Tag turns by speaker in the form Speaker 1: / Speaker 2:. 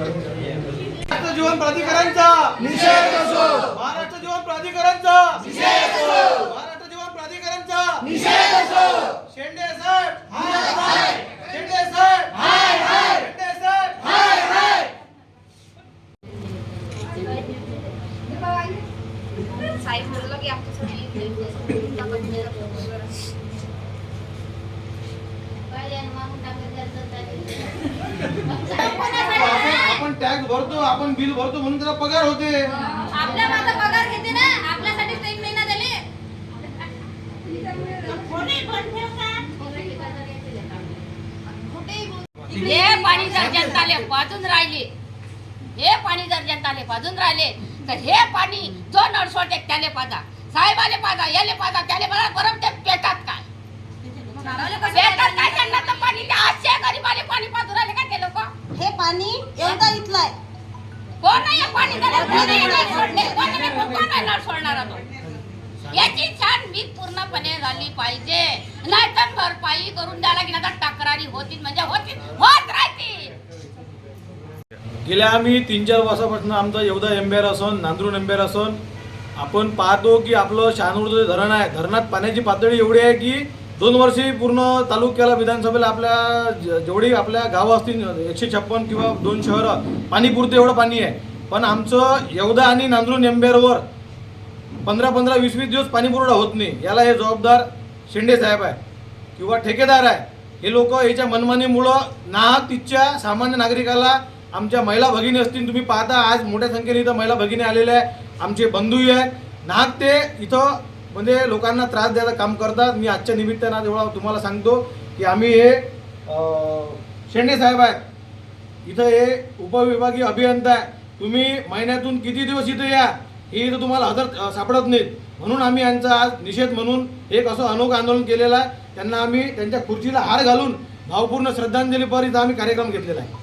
Speaker 1: महाराष्ट्र जीवन प्राधिकरणचा निषेध असो. महाराष्ट्र जीवन प्राधिकरणचा निषेध असो. महाराष्ट्र जीवन प्राधिकरणचा निषेध असो. शेंडे साहेब हाय हाय. शेंडे साहेब हाय हाय. शेंडे साहेब हाय हाय.
Speaker 2: साहेब म्हणलं की
Speaker 1: आमच्या आपण टॅक्स भरतो आपण बिल भरतो म्हणून त्याला पगार होते.
Speaker 2: आपल्या माझा पगार घेते ना आपल्यासाठी तीन महिना दिले
Speaker 3: हे पाणी जर जनताले पाजून राहिले हे पाणी जर जनताले पाजून राहिले तर हे पाणी जो नळसोटे त्याले पाजा. साहेबाले पाजा याले पाजा त्याले पाजा बरं ते पेटात काय? गरीबाले पाणी पाजून राहिले का ते लोक?
Speaker 4: हे पाणी एवढा इथलं आहे.
Speaker 3: कोण नाही हे पाणी देणार? कोण नाही नळ सोडणे? कोण नाही कोण नाही नळ सोडणारा तो याची छानबीन पूर्णपणे झाली पाहिजे. नाहीतर भरपाई करून द्यायला की नाही तक्रारी होतील म्हणजे होतील होत राहतील.
Speaker 1: गेल्या आम्ही तीन चार वर्षापासून आमचा एवढा एम्बेर असून नांदूर एम्बेर असून. आपण पाहतो की आपलं शहानूरचं जे धरण आहे. धरणात पाण्याची पातळी एवढी आहे की दोन वर्षी पूर्ण तालुक्याला विधानसभेला आपल्या ज- जेवढी आपल्या गावं असतील एकशे छप्पन किंवा दोन शहरं पाणीपुरतं एवढं पाणी आहे. पण आमचं येवदा आणि नांदरून एम्बेरवर पंधरा पंधरा वीस वीस दिवस पाणी पुरवठा होत नाही. याला हे जबाबदार शेंडे साहेब आहे किंवा ठेकेदार आहे. हे लोक याच्या मनमानीमुळं ना तिथच्या सामान्य नागरिकाला आमच्या महिला भगिनी असतील तुम्ही पाहता आज मोठ्या संख्येने इथं महिला भगिनी आलेल्या आहे. आमचे बंधूही आहेत. नाहक ते इथं म्हणजे लोकांना त्रास द्यायचं काम करतात. मी आजच्या निमित्तानं एवढा तुम्हाला सांगतो की आम्ही हे शेंडे साहेब आहेत. इथं हे उपविभागीय अभियंता आहे. तुम्ही महिन्यातून किती दिवस इथं या? हे इथं तुम्हाला हजर सापडत नाहीत. म्हणून आम्ही यांचा आज निषेध म्हणून एक असं अनोखं आंदोलन केलेलं आहे. त्यांना आम्ही त्यांच्या खुर्चीला हार घालून भावपूर्ण श्रद्धांजलीपर इथं आम्ही कार्यक्रम घेतलेला आहे.